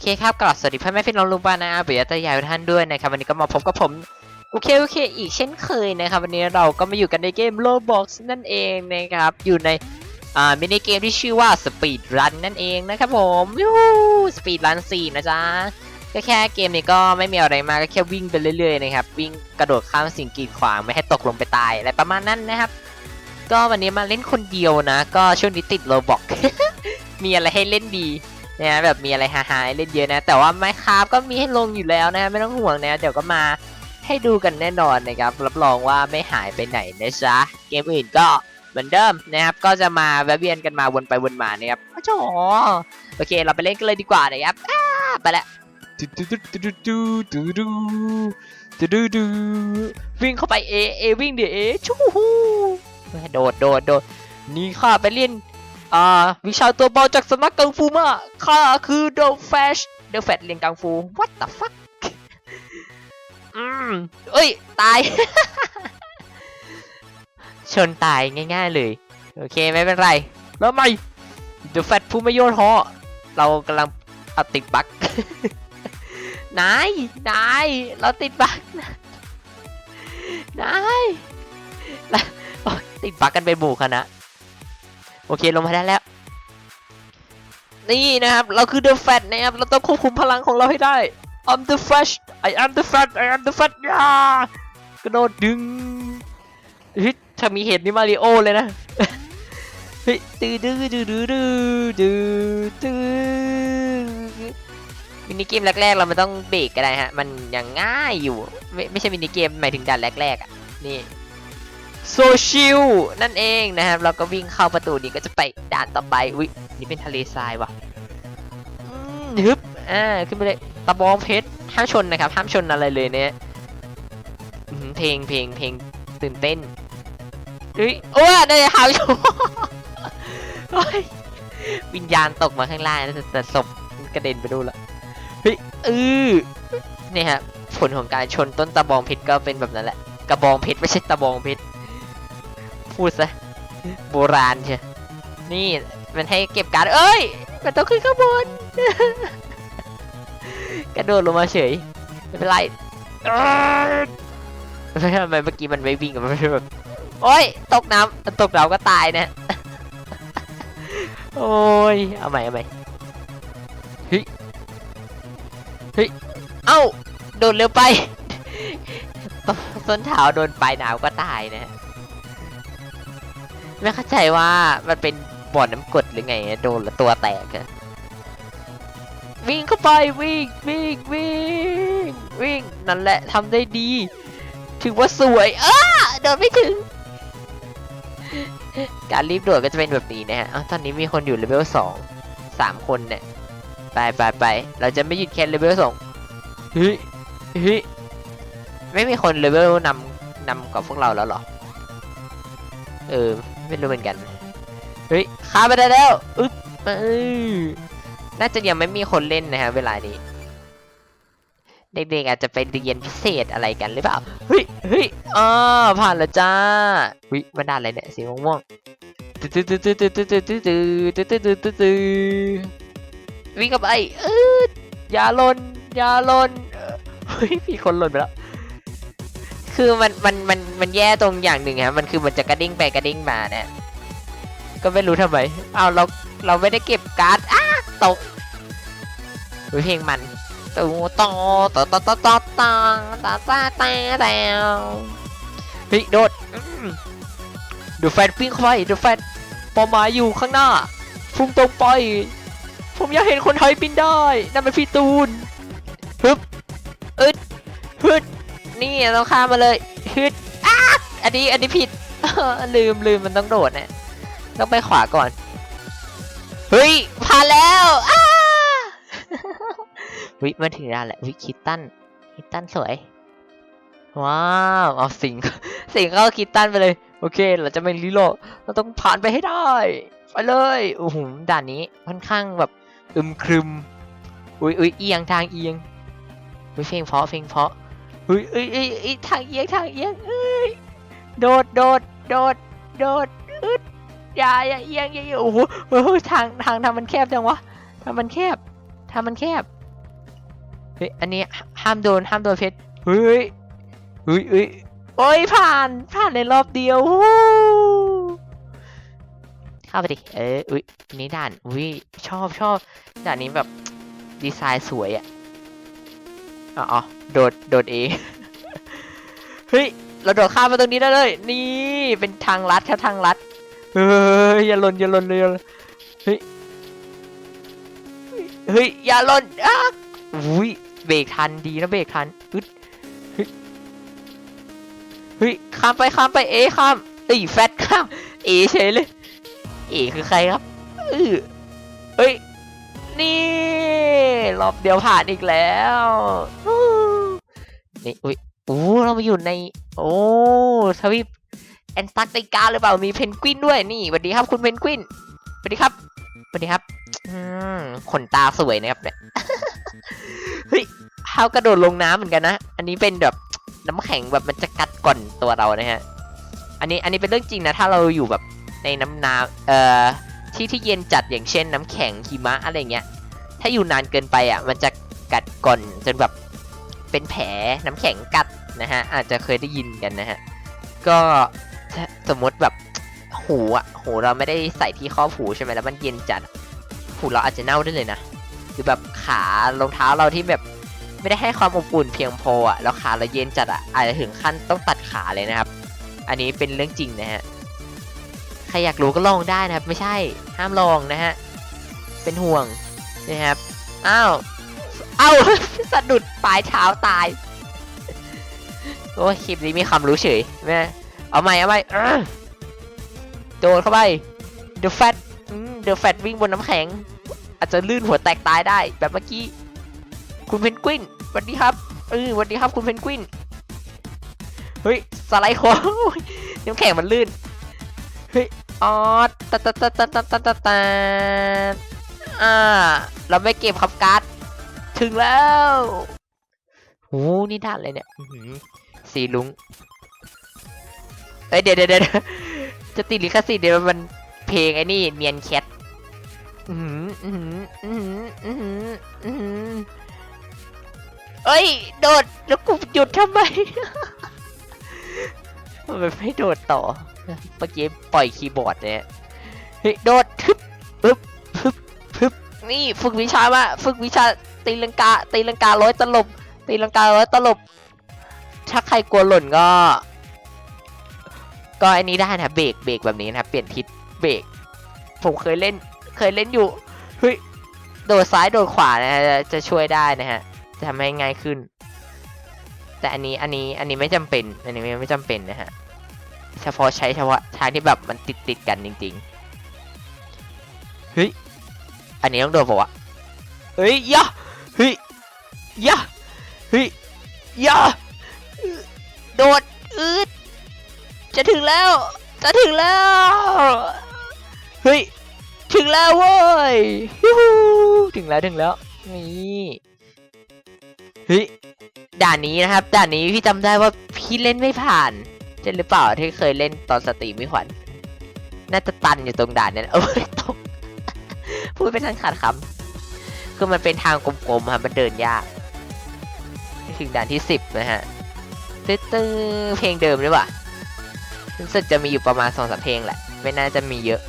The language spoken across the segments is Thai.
เคครับกลับสวัสดีพ่อแม่พี่น้องลุงป้านะอาเบียตายายท่านด้วยนะครับวันนี้ก็มาพบกับผมโอเคโอเค อีกเช่นเคยนะครับวันนี้เราก็มาอยู่กันในเกม Roblox นั่นเองนะครับอยู่ในอ่ามินิเกมที่ชื่อว่า Speed Run นั่นเองนะครับผมยู Speed Run 4นะจ๊ะก็แค่เกมนี้ก็ไม่มีอะไรมากก็แค่วิ่งไปเรื่อยๆนะครับวิ่งกระโดดข้ามสิ่งกีดขวางไม่ให้ตกลงไปตายอะไรประมาณนั้นนะครับก็วันนี้มาเล่นคนเดียวนะ ก็ช่วงนี้ติด Roblox มีอะไรให้เล่นดี นะแบบมีอะไรหาๆเล่นเยอะนะ แต่ว่าไมค์ครับก็มีให้ลงอยู่แล้วนะไม่ต้องห่วงนะเดี๋ยวก็มาให้ดูกันแน่นอนนะครับรับรองว่าไม่หายไปไหนนะจ๊ะเกมอื่นก็เหมือนเดิมนะครับก็จะมาแวะเวียนกันมาวนไปวนมานะครับโอ้โหโอเค เราไปเล่นกันเลยดีกว่านะครับไปละวิ่งเข้าไปเอเอวิ่งเดี๋ยวเอชูฮูโดดโดดโดดนี่ข้าไปเล่น อ่าวิชาตัวเบาจากสำนักกังฟูมาข้าคือเดอะแฟชเดอะแฟชเรียนกังฟู what the fuck อืมเอ้ย ตาย ชนตายง่าย ๆเลย โอเค ไม่เป็นไร แล้วไม่เดอะแฟชผู้ไม่โยนหอเรากำลังเอาติดบั๊กนาย นาย เราติดบั๊กนะนายแล้วโอ๊ยติดบั๊กกันเป็นหมู่คณะ โอเคลงมาได้แล้ว นี่นะครับ เราคือ The Fat นะครับ เราต้องควบคุมพลังของเราให้ได้ I'm the Flash I am the Fat I am the Fat ยากระโดดดึงเฮ้ยถ้ามีเหตุนี่มาริโอเลยนะเฮ้ยตื้อดื้อดื้อดื้อดื้อดื้อดื้อมินิเกมแรกๆเราไม่ต้องเบรกก็ได้ฮะ มันยังง่ายอยู่ ไม่ไม่ใช่มินิเกมหมายถึงด่านแรกๆอะนี่ โซชิลนั่นเองนะครับเราก็วิ่งเข้าประตูนี้ก็จะไปด่านต่อไปอุ้ยนี่เป็นทะเลทรายว่ะอืมฮึบอ่าขึ้นไปเลยตะบองเพชรห้ามชนนะครับห้ามชนอะไรเลยเนี่ยเพลงเพลงเพลงตื่นเต้นเฮ้ยโอ้ยได้หาวชนโอ้ยวิญญาณตกมาข้างล่างแต่แต่ศพกระเด็นไปดูละเฮ้ยเออเนี่ยฮะผลของการชนต้นตะบองเพชรก็เป็นแบบนั้นแหละกระบองเพชรไม่ใช่ตะบองเพชร พูดซะโบราณเชียนี่มันให้เก็บการ์ดเอ้ย มันต้องขึ้นข้างบน กระโดดลงมาเฉย ไม่เป็นไรทำไมเมื่อกี้มันไม่วิ่งกับมันแบบโอ้ย ตกน้ำตกน้ำก็ตายนะ โอ้ย เอาใหม่เอาใหม่เฮ้ยเฮ้ย เอ้า โดดเร็วไปส้นเท้าโดนปลายหนาวก็ตายนะ ไม่เข้าใจว่ามันเป็นบ่อน้ำกดหรือไงโดนแล้วตัวแตกอะวิ่งเข้าไปวิ่งวิ่งวิ่งวิ่งนั่นแหละทำได้ดี ถือว่าสวยอ้าโดดไม่ถึง การรีบโดดก็จะเป็นแบบนี้นะฮะอ้าวตอนนี้มีคนอยู่เลเวลสองสามคนเนี่ยไปไปไปเราจะไม่หยุดแค่เลเวลสองเฮ้ยเฮ้ยไม่มีคนเลเวลนำนำกับพวกเราแล้วหรอเออ ไม่รู้เหมือนกัน เฮ้ยข้าไปได้แล้วอึ๊บน่าจะยังไม่มีคนเล่นนะฮะเวลานี้ เด็กๆอาจจะไปเรียนพิเศษอะไรกันหรือเปล่า เฮ้ยเฮ้ยอ๋อผ่านแล้วจ้าวิมันด่านอะไรเนี่ยสีม่วงวิ่งกับไอ้อย่าลนอย่าลนเฮ้ยมีคนหล่นไปแล้ว คือมันมันมันมันแย่ตรงอย่างหนึ่งครับมันคือมันจะกระดิ่งไปกระดิ่งมาเนี่ยก็ไม่รู้ทำไมเอาเราเราไม่ได้เก็บการ์ดอ้าตกเพลงมันตูตอตอตอตอตอตอตาตาตาแตวเฮ้ยโดดดูแฟนปิ้งไฟดูแฟนปอมาอยู่ข้างหน้าฟุ้งตรงไปผมอยากเห็นคนไทยปิ้นได้นั่นเป็นพี่ตูนฮึบอึดฮึด นี่เราข้ามมาเลยฮึดอ้าอันนี้อันนี้ผิด ลืมลืมมันต้องโดดเนี่ยต้องไปขวาก่อน เฮ้ยผ่านแล้วอ้าวิมาถึงแล้วแหละวิคิตตันคิตตันสวย ว้าวเอาสิงสิงเข้าคิตตันไปเลย โอเค เราจะไม่รีโหลดเราต้องผ่านไปให้ได้ไปเลยโอ้โหด่านนี้ค่อนข้างแบบอึมครึมอุ้ยอุ้ยเอียงทางเอียงอุ้ยเพลงเพราะเพลงเพราะ อุ้ยเอ้ยเอ้ยเอ้ยทางเอียงทางเอียงเอ้ยโดดโดดโดดโดดอึดอย่าอย่าเอียงอย่าเอียงโอ้โหโอ้โหทางทางทางมันแคบจังวะทางมันแคบทางมันแคบเฮ้ยอันนี้ห้ามโดนห้ามโดนเพชรเฮ้ยเฮ้ยเฮ้ยโอ้ยผ่านผ่านในรอบเดียวเข้าไปดิเอออุ้ยนี้ด่านอุ้ยชอบชอบด่านนี้แบบดีไซน์สวยอะ อ๋ออ๋อโดด โดดเองเฮ้ย เราโดดข้ามมาตรงนี้ได้เลย นี่ เป็นทางลัดครับทางลัด เฮ้ย อย่าหล่นอย่าหล่นเลยอย่าหล่นเฮ้ย เฮ้ย อย่าหล่นอ้าอุ้ย เบรกทันดีนะเบรกทันอึดเฮ้ยเฮ้ยข้ามไปข้ามไป เอข้ามเอ้ยแฟตข้าม เอเฉยเลย เอคือใครครับเออเฮ้ย นี่ รอบเดียวผ่านอีกแล้วนี่อุ้ยโอ้เรามาอยู่ใน โอ้ทวีปแอนตาร์กติกาหรือเปล่ามีเพนกวินด้วยนี่สวัสดีครับคุณเพนกวินสวัสดีครับสวัสดีครับอืมขนตาสวยนะครับเนี่ยเฮ้ยเขากระโดดลงน้ำเหมือนกันนะ อันนี้เป็นแบบน้ำแข็งแบบมันจะกัดก่อนตัวเรานะฮะ อันนี้อันนี้เป็นเรื่องจริงนะถ้าเราอยู่แบบในน้ำน้ำเอ่อที่ที่เย็นจัดอย่างเช่น น้ำแข็งหิมะอะไรเงี้ย ถ้าอยู่นานเกินไปอะ มันจะกัดก่อนจนแบบเป็นแผลน้ำแข็งกัดนะฮะ อาจจะเคยได้ยินกันนะฮะ ก็สมมติแบบหูอะหูเราไม่ได้ใส่ที่ครอบหูใช่ไหมแล้วมันเย็นจัด หูเราอาจจะเน่าได้เลยนะหรือแบบขารองเท้าเราที่แบบไม่ได้ให้ความอบอุ่นเพียงพออะแล้วขาเราเย็นจัดอะอาจจะถึงขั้นต้องตัดขาเลยนะครับ อันนี้เป็นเรื่องจริงนะฮะใครอยากรู้ก็ลองได้นะครับ ไม่ใช่ห้ามลองนะฮะเป็นห่วง นะครับ อ้าว เอ้าสะดุดปลายเท้าตาย โอ้คลิปนี้มีความรู้เฉยแม่เอาใหม่เอาใหม่โดนเข้าไป The Fat The Fat วิ่งบนน้ำแข็ง อาจจะลื่นหัวแตกตายได้ แบบเมื่อกี้ คุณเพนกวินสวัสดีครับเออสวัสดีครับคุณเพนกวิน เฮ้ย สไลด์โค้งน้ำแข็งมันลื่น เฮ้ย ออดตาตาตาตตาตต อ่า เราไม่เก็บครับการ์ดถึงแล้วโอ้นี่ด่านเลยเนี่ยอื้อหือสีลุงเอ้ยเดี๋ยวเดี๋ยวเดี๋ยวจะติดลิขสิทธิ์เดี๋ยวมันเพลงไอ้นี่เนียนแคทอือหืออือหืออือหืออือหืออือหือเอ้ย โดดแล้วกูหยุดทำไมมันไม่โดดต่อ เมื่อกี้ปล่อยคีย์บอร์ดเนี่ย เฮ้ย โดดทึบปึ๊บปึ๊บปึ๊บ นี่ฝึกวิชามาฝึกวิชาตีลังกาตีลังการ้อยตลบ ตีลังการ้อยตลบ ถ้าใครกลัวหล่นก็ ก็อันนี้ได้นะเบรกเบรกแบบนี้นะครับเปลี่ยนทิศเบรกผมเคยเล่นเคยเล่นอยู่เฮ้ยโดดซ้ายโดดขวานะฮะจะช่วยได้นะฮะจะทำให้ง่ายขึ้น แต่อันนี้อันนี้อันนี้ไม่จำเป็น อันนี้ไม่จำเป็นนะฮะเฉพาะใช้เฉพาะทางที่แบบมันติดติดกันจริงๆเฮ้ย อันนี้ต้องโดนบอกว่าวะเฮ้ยยะเฮ้ยยะเฮ้ยยะโดดอืดจะถึงแล้ว จะถึงแล้ว เฮ้ย ถึงแล้วเว้ยถึงแล้วถึงแล้วนี่เฮ้ยด่านนี้นะครับ ด่านนี้พี่จำได้ว่าพี่เล่นไม่ผ่านใช่หรือเปล่าที่เคยเล่นตอนสตรีมไม่ขวัญน่าจะตันอยู่ตรงด่านนั้นเอ้ยตก พูดไปทันขาดคำคือมันเป็นทางกลมๆครับมันเดินยากถึงด่านที่สิบนะฮะตึ๊ดตึ้งเพลงเดิมหรือเปล่ารู้สึกจะมีอยู่ประมาณสองสามเพลงแหละ ไม่น่าจะมีเยอะ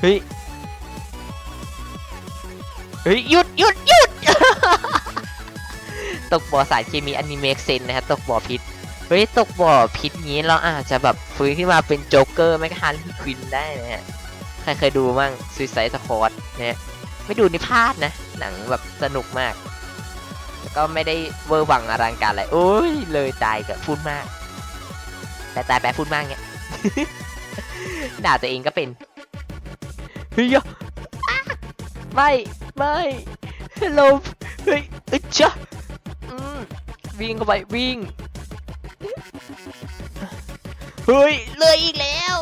เฮ้ยเฮ้ยหยุดหยุดหยุดตกบ่อสารเคมีอนิเมกเซนนะครับตกบ่อพิษเฮ้ยตกบ่อพิษนี้เราอาจจะแบบฟื้นขึ้นมาเป็นโจ๊กเกอร์ไม่ก็ฮันลี่ควินได้นะฮะใครเคยดูมั่งซูซายสคอร์นะฮะไม่ดูนี่พาดนะ หนังแบบสนุกมากแล้วก็ไม่ได้เวอร์วังอลังการอะไร โอ้ย เลยตายกับพูดมาก แต่ตายแปพูดมากเงี้ยด่าตัวเองก็เป็นเฮ้ยอะไม่ไม่ฮัลโหลเฮ้ยอ้ยจ้ะวิ่งเข้าไปวิ่ง เฮ้ย เลยอีกแล้ว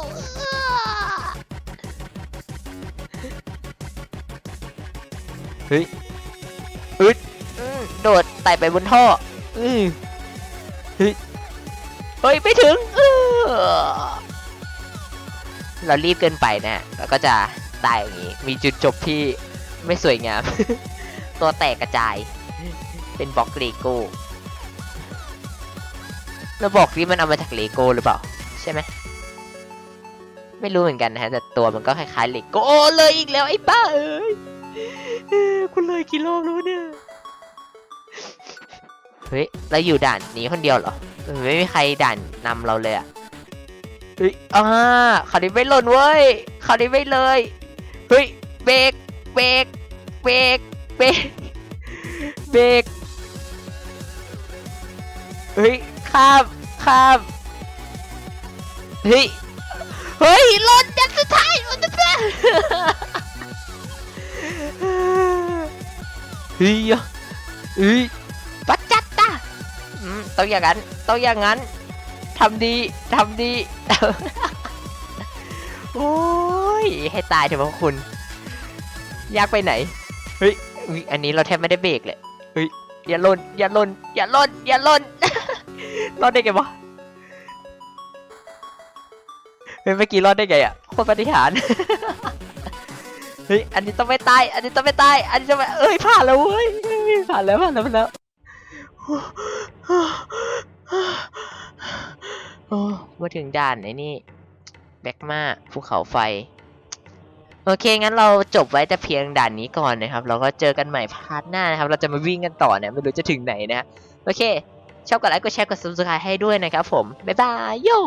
เฮ้ยอึดอืมโดดไต่ไปบนท่ออือเฮ้ยเฮ้ยไม่ถึงเออเรารีบเกินไปนะแล้วก็จะตายอย่างนี้ มีจุดจบที่ไม่สวยงาม ตัวแตกกระจาย เป็นบล็อกเลโก้แล้วบอกที่มันเอามาจากเลโก้หรือเปล่า ใช่ไหมไม่รู้เหมือนกันนะฮะ แต่ตัวมันก็คล้ายๆเลโก้โอ้เลยอีกแล้วไอ้บ้าเอ้ยเอ้ย คุณเลยกี่รอบแล้วเนี่ย เฮ้ย เราอยู่ด่านนี้คนเดียวเหรอ ไม่มีใครด่านนำเราเลยอะเฮ้ยอ่าคราวนี้ไม่หล่นเว้ยคราวนี้ไม่เลย เฮ้ย เบรก เบรก เบรก เบรก เบรก เฮ้ย ข้าม ข้าม เฮ้ย เฮ้ยหล่นยันสุดท้ายมันจ เป็นเฮ้ยเฮ้ยปัจจัตตาอืมต้องอย่างนั้นต้องอย่างนั้นทำดีทำดี โอ้ย ให้ตายเถอะพวกคุณ ยากไปไหน เฮ้ยอุ๊ยอันนี้เราแทบไม่ได้เบรกเลย เฮ้ย อย่าหล่น อย่าหล่น อย่าหล่น อย่าหล่นรอดได้ไงวะเฮ้ยเมื่อกี้รอดได้ไงอะโคตรปาฏิหารย์ เฮ้ย อันนี้ต้องไม่ตาย อันนี้ต้องไม่ตาย อันนี้จะไม่เอ้ย ผ่านแล้วเว้ย ผ่านแล้วผ่านแล้วผ่านแล้วโอ้มาถึงด่านไอ้นี่ แบกมาภูเขาไฟ โอเค งั้นเราจบไว้แต่เพียงด่านนี้ก่อนนะครับ เราก็เจอกันใหม่พาร์ทหน้านะครับ เราจะมาวิ่งกันต่อเนี่ย ไม่รู้จะถึงไหนนะ โอเค ชอบกดไลค์ กดแชร์ กด subscribe ให้ด้วยนะครับผม บ๊ายบายโย่